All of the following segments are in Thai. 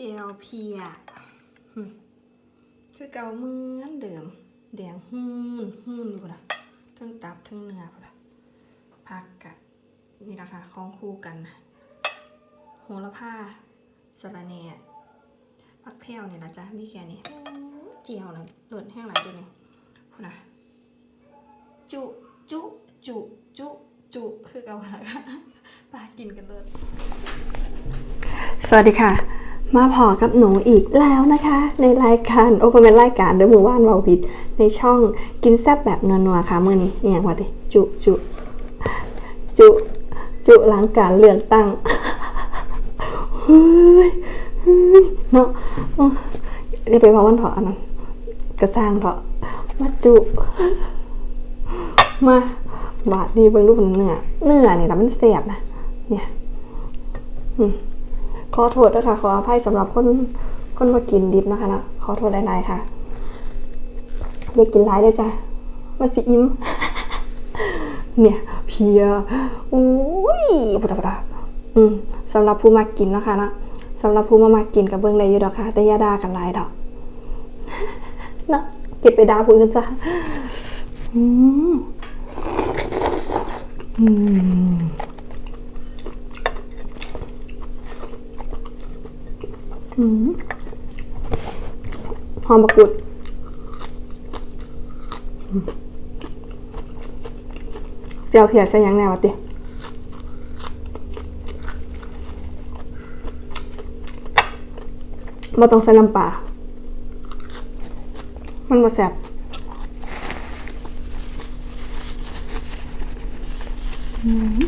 เจลเพียคือเก่าเหมือนเดิม แดงหืนหืนอยู่ละทั้งตับทั้งเนื้อละผักกะนี่ราคาคล้องคู่กันนะโหระพาสระแหน่ผักแพรวเนี่ยนะจ๊ะมีแค่นี้เจียวนะหล่นแห้งหลายเดือนนี่พุ่นะจุจุจุจุจุคือเก่าละค่ะปากินกันเลยสวัสดีค่ะ มาพอกับหนูอีกแล้วนะคะ ในรายการโอเปอร์แมนรายการเดอะมือว่านเบาผิด ในช่องกินแซ่บแบบนัวๆค่ะมื่อนี้อหย่างว่าติจุจุจุจุหลังการเลือกตั้งเฮ้ยเฮ้ยเนาะเดี๋ยวไปพักวันเถาะอันนั้นกระสร้างเถาะมาจุ มาบาดนี้เบิ่งรูปเนื้อเนื้อเนี่ยนะมันเสียบนะเนี่ยข อโทษด้วยค่ะ ขออภัยสำหรับคนคนมากินดิบนะคะนะขอโทษหลายๆค่ะอย่ากินร้ายเลยจ้ะมาสิอิ่มเนี่ยเพียโอ้ยปวดปวดอืมสำหรับผู้มากินนะคะนะสำหรับผู้มามากินกับเบิ้องได้อยู่ดอกค่ะ แต่ย่าด่ากันหลายดอกนะเก็บไปดาผู้อื่นจ้ะอืมอืม อืม หอมมะกกุดเจียวเพียใส่ยังแนวะติมาต้องใส่น้ำปลามันมาแสบอืม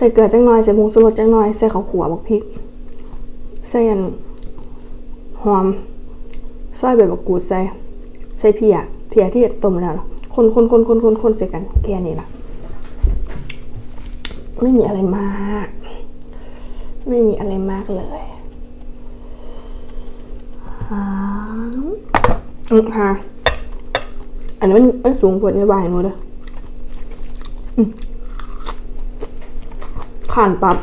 ใส่เกลือจังหน่อย ใส่ผงชูรสจังหน่อย ใส่ข้าวขัวบักพริก ใส่อันหอมซอยใบบักกูดใส่ ใส่เพียเพียที่ต้มแล้วเนคนคนคนคนคนคนใส่กันแค่นี้ละไม่มีอะไรมาก ไม่มีอะไรมากเลยฮะอืมฮะอันนี้มันมันสูงกว่าในวายหนูเด้อ อืมข่านปับ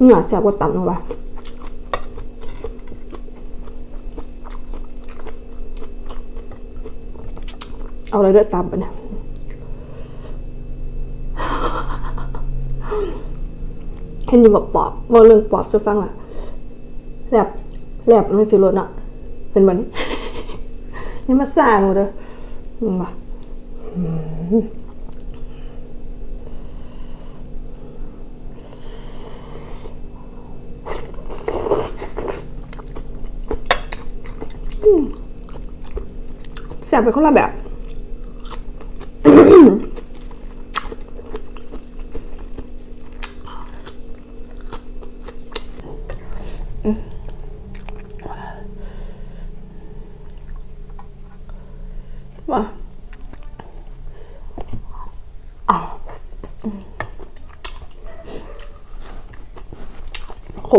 เหนื้อแซ่บกว่าตับเนาะวะเอาเลยเด้อตับปเนี่ยเห็นอยู่บอกปอบว่าเรื่องปอบจะฟังล่ะแหลบแหลบมันสิรถอะเป็นแบบนี้นี่มาซ่าหนูเด้อ ว่ะแซ่บไปคนละแบบว่า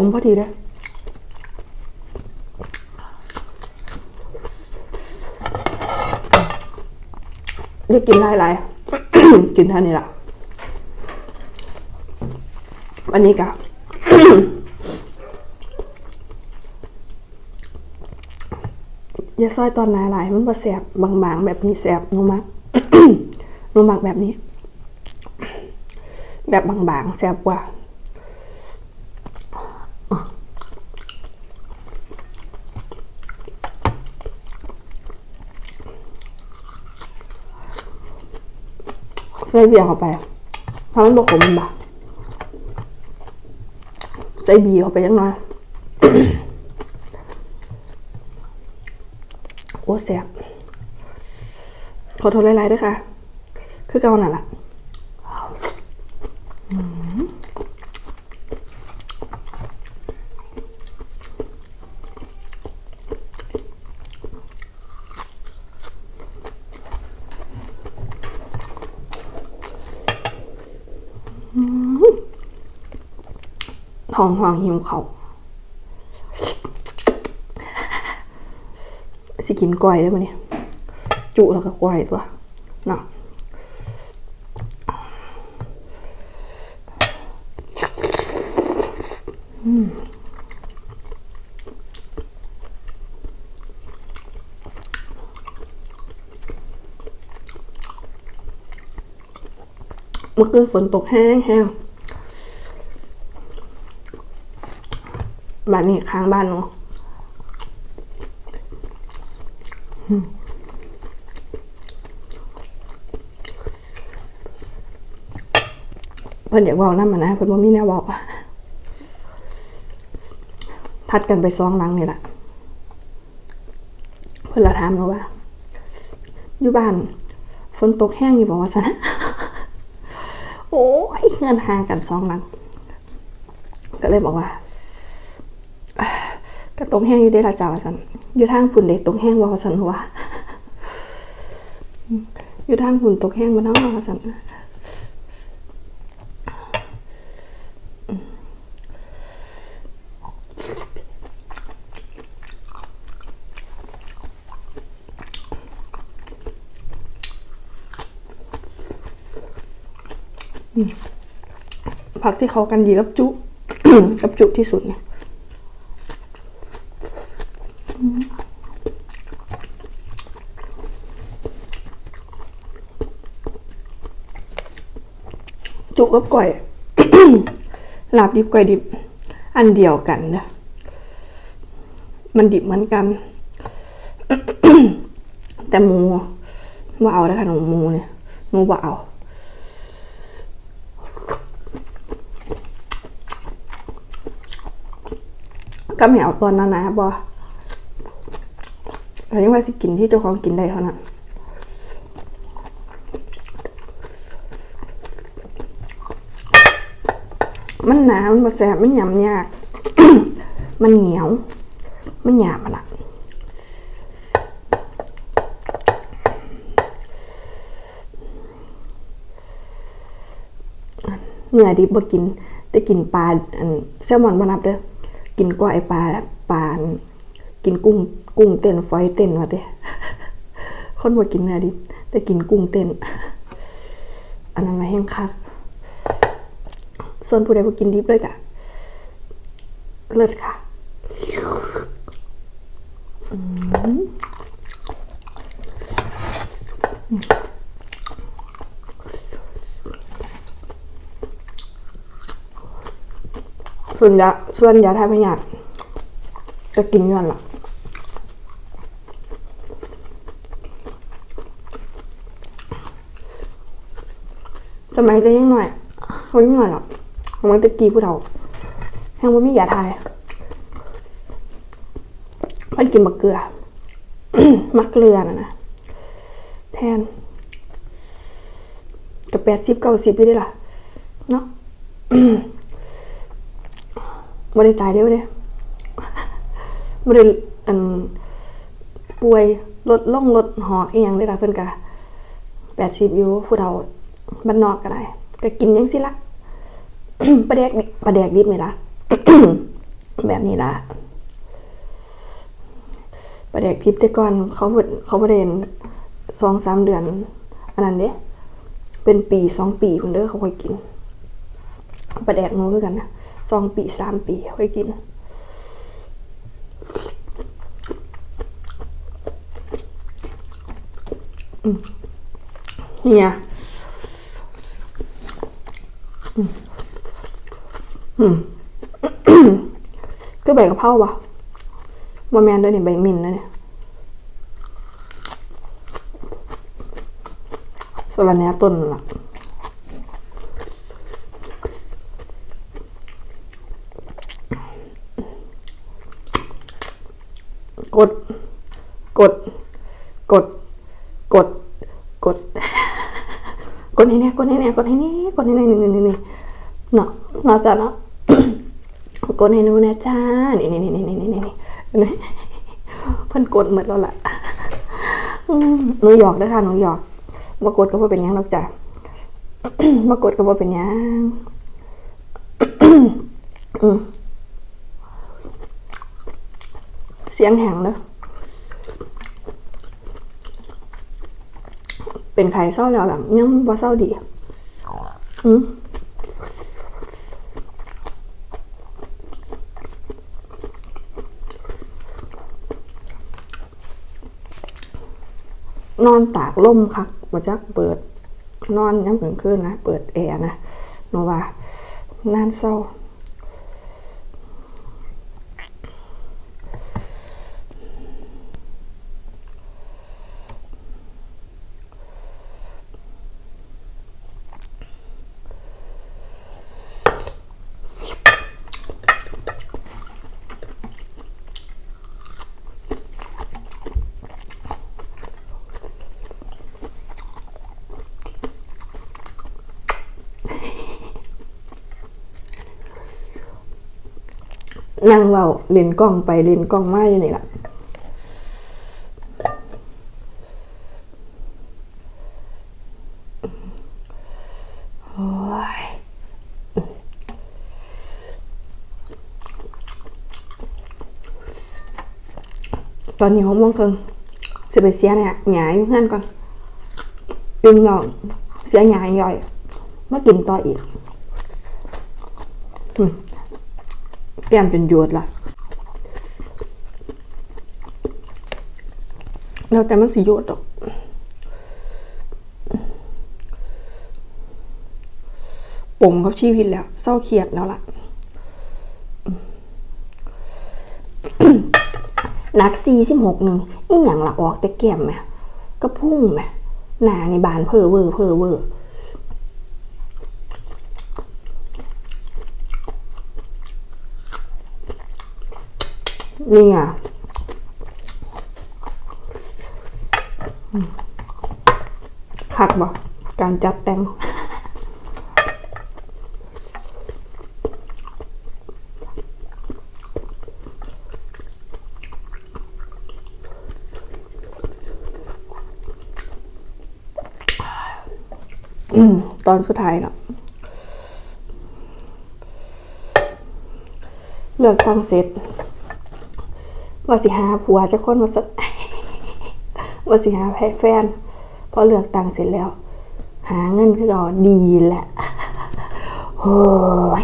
มพอดีเลยเรียกกินได้ไรกินท่านี้ละวันนี้กับอย่าซอยตอนหนาหลายมันบ่แสบบางๆ แบบนี้แสบนูมักนูมักแบบนี้ แบบบางๆแสบกว่า ใส่เบียร์เข้าไปทำให้บกขมมันบะใส่บียเข้าไปยังน้อยโอ้แสบขอโทษหลายๆด้วยค่ะ คือเก่านั่นแหละ ท้องห่างหิวเขาสิกินก้อยได้ปะเนี่ยจุแล้วก็ก้อยตัวนาะเมื่อคืนฝนตกแห้งแห้ง บ้านนี้ข้างบ้านเนาะเพิ่นอยากเว้านำมันนะเพิ่นบ่มีแนวเว้าพัดกันไปซองหลังนี่แหละเพิ่นละถามหนูว่า อยู่บ้านฝนตกแห้งอยู่บ่ว่าซั่นโอ้ยเงินห่างกันสองหลัง ก็เลยบอกว่า ก็ตกแห้งอยู่ได้ละจ้าวสันอยู่ทางพุ่นเด็กตกแห้งว่าซั่นว่าอยู่ทางพุ่นตกแห้งบ่เนาะว่าซั่นผักที่เขากันดีกับจุ กับจุที่สุดเนี่ย กับก่อยลาบดิบก่อยดิบ อันเดียวกันนะมันดิบเหมือนกัน แต่หมูว่าเอาได้ค่ะหนูหมูเนี่ยหมูว่าเอาก็ไม่เอาตอนนั้นนะบอแต่ยังว่าสิกินที่เจ้าของกินได้เท่านั้น มันหนา มันแสบมันหยำยาก มันเหนียว มันหยาบมันละเนื้อดิบบ่กิน แต่กินปลาอันแซลมอนบ่นับเด้อ กินก้อยปลาปลากินกุ้ง กุ้งเต้นฝอยเต้นว่าเด้คนบ่กินเนื้อดิบแต่กินกุ้งเต้น อันนั้นมาแห้งคัก ส่วนผู้ใดบ่กินดิบเลยกะเลิศค่ะส่วนยาส่วนยาทายพยาธิจะกินย้อนหลังสมัยจะยังหน่อยเขายังหน่อยหรอก ของมันตะกี้ผู้เฒ่าแห้งว่ามียาทายมันกินมะเกลือมะเกลือนะนะแทนกับแปดสิบเก้าสิบพี่ได้ล่ะเนาะบ่ได้ตายเร็วเด้บ่ได้อันป่วยลดล่องลดหอกอีหยังได้ล่ะเพิ่อนก็80อยู่ผู้เฒ่าบ้านนอกก็ได้ก็กินจังซี่ล่ะ ปลาแดกดิปลาแดกดิบนี่ล่ะแบบนี้ล่ะปลาแดกดิบแต่ก่อนเขาเพิ่นเขาบ่ได้สองสามเดือน อันนั้นเด้เป็นปีสองปีพุ่นเด้อเขาค่อยกินปลาแดกหนูคือกันนะสองปีสามปีค่อยกินเนี่ยอืมอืม ก็ใบกะเพราปะมาแมนได้เนี่ยใบมินนะเนี่ยสลันเนี้ยต้นล่ะกด กด กด กด กด กดให้แน่กดให้แน่กดให้แน่กดให้แน่นี่นี่นี่เนาะเนาจ้ะเนาะ กดให้หนูนะจ้านี่นี่นี่นี่นี่นี่นี่เพิ่นกดหมดแล้วล่ะหนูหยอกเด้อค่ะหนูหยอกมากดก็บ่เป็นยังหรอกจ้ะมากดก็บ่เป็นยังเสียงแหงเด้อเป็นไข้เศร้าแล้วแบบยังบ่เศร้าดีอืม นอนตากลมค่ะบ่จักเปิดนอนย้ำกลางคืนนะ เปิดแอร์นะโนวานานเศร้า นั่งเบาเล่นกล้องไปเล่นกล้องมาอยู่นี่ล่ะโอ้ยตอนนี้หกโมงครึ่งสิไปเสียเนี่ยหยาอยู่เพื่อนก่อนดึงน้องเสียหยาย่อยมากินต่ออีก แก้มเป็นหยดล่ะแล้วแต่มันสิหยดดอกปมกับชีวิตแล้วเศร้าเครียดแล้วล่ะนักสี่สิบหกหนึ่งอีหยังละออกแต่แก้มไหมก็พุ่งไหมหนาในบานเพอเวอร์เพอเวอร์ นี่ไงคักบอกการจัดแต่งอตอนสุดท้ายเนาะเลือกตั้งเสร็จ ว่าสิหาผัวจะคนว่าสว่าสิหาแฟนพอเลือกตังค์เสร็จแล้ว หาเงินคือเราดีแหละโอ้ย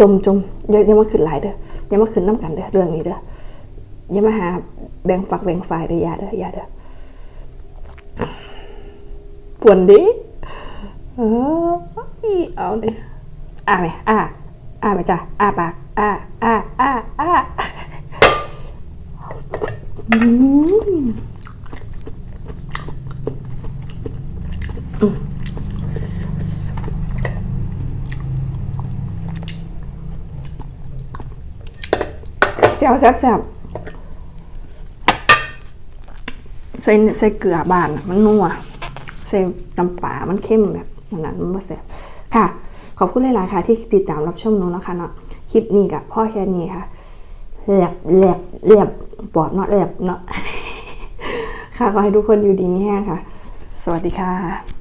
จมจมอย่าอย่ามาขึ้นหลายเด้ออย่ามาขึ้นน้ำกันเด้อเรื่องนี้เด้ออย่ามาหาแบ่งฝักแบ่งฝ่ายเด้อยาเด้อยาเด้อปวนดิเออเอาเนี่ยอ่าไหมอ่าอ่าไปจ้ะอ่าปาก อ่าอ่าอ่าอ่าอืมเจ้าแซ่บๆใส่ใส่เกลือบานอะมันนัวใส่น้ำปลามันเข้มแบบนั้นมันแซ่บค่ะ ขอบคุณหลายๆค่ะที่ติดตามรับชมนูนะคะเนาะ ลิปนี้กับพ่อแค่นี้ค่ะแหลบแหลบแหลบปอดเนาะแหลบเนาะค่ะขอให้ทุกคนอยู่ดีมีแห้งค่ะ สวัสดีค่ะ